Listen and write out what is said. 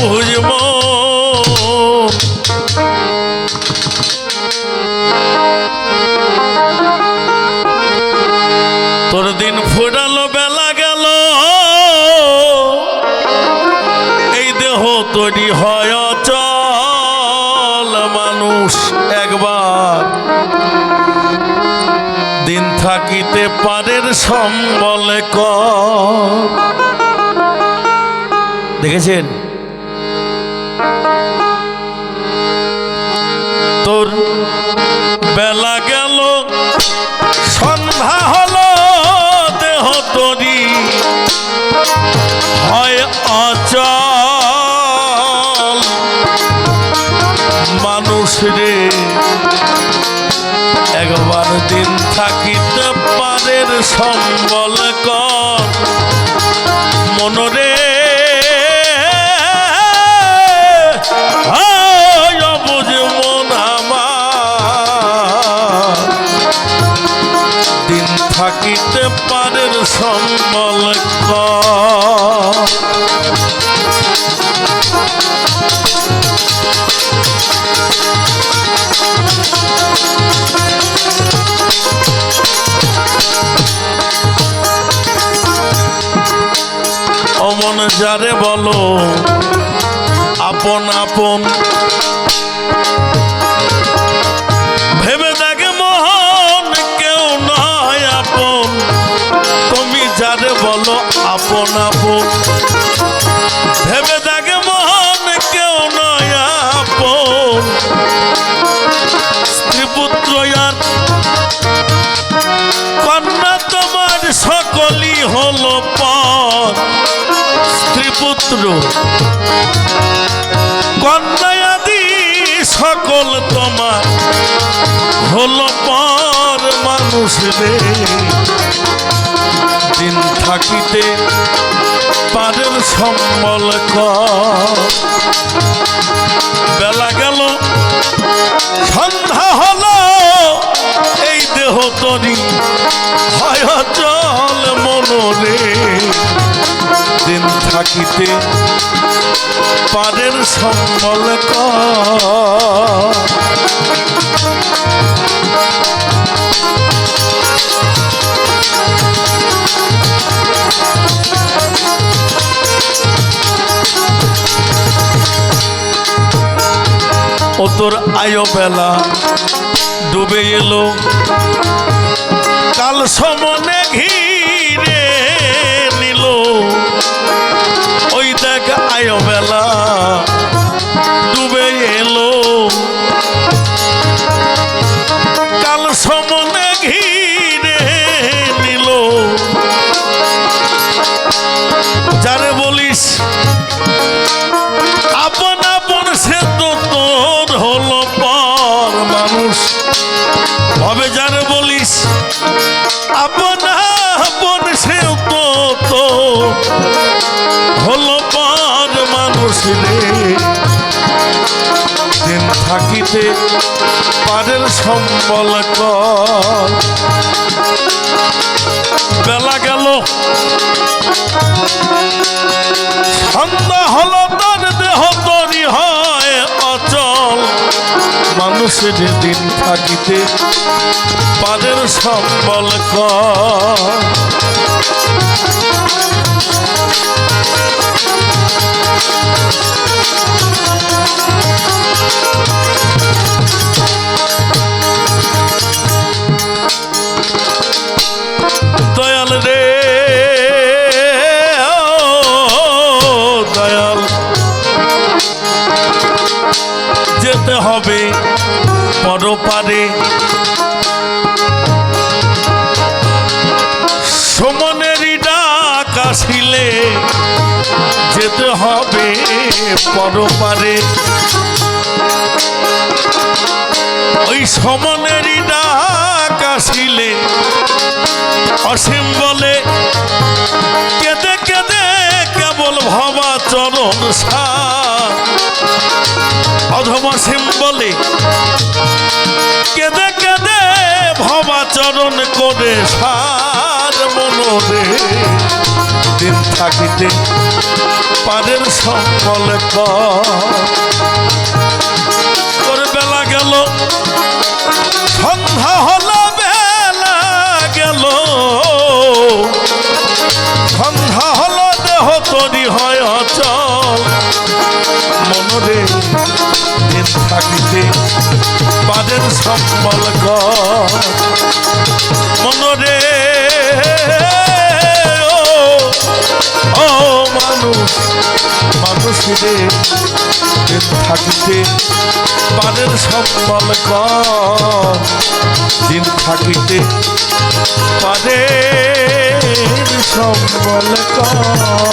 বুঝব। তোর দিন ফুরালো, বেলা গেল। এই দেহ তৈরি হয় চল মানুষ একবার। দিন থাকিতে পারের সম্বলে কর দেখেছেন? তোর বেলা গেল, সন্ধ্যা হলো, দেহ তরি। হয় অচল। মানুষ রে, একবার দিন থাকিতে পারের সম্বল কর। মনরে যারে বলো আপন আপন। পুত্র। কন্যাদি সকল তোমার। হলো পর মানুষ রে। দিন থাকিতে পারের সম্বল বেলা গেল, সন্ধ্যা হলো, এই দেহ তরি। হয় চল মনরে। দিন থাকিতে পারের সম্বল ও তোর আয়ো বেলা ডুবে এলো। কাল সমনে ঘিরে বলিস আপন আপন সে তো তোর হলো পর মানুষ। হবে যারে বলিস? আপন আপন সে তো তো হলো পর মানুষ রে। থাকিতে পারের সম্বল কর। বেলা গেল। সন্ধ্যা হলো তার দেহ, তরি হয় অচল। মানুষের দিন থাকিতে পাদের সম্বল কর পরপারে। সমনেরই ডাক আসিলে যেতে হবে পরপারে। ওই সমনেরই ডাক আসিলে অসীম বলে, কেঁদে কেঁদে কেবল ভবা চরণ সার। অধমসীম বলে কেঁদে কেঁদে ভবা চরণ করে সার মনরে। দিন থাকিতে পারের সম্বল তোর বেলা গেল, সন্ধ্যা হলো, বেলা গেল। সন্ধ্যা হলো, দেহ তরি হয় অচল। মনরে থাকিতে পাদের সম্বল মনরে, ও মানুষ মানুষেরে দিন থাকিতে পাদের সম্বল দিন থাকিতে পাদের সম্বল কর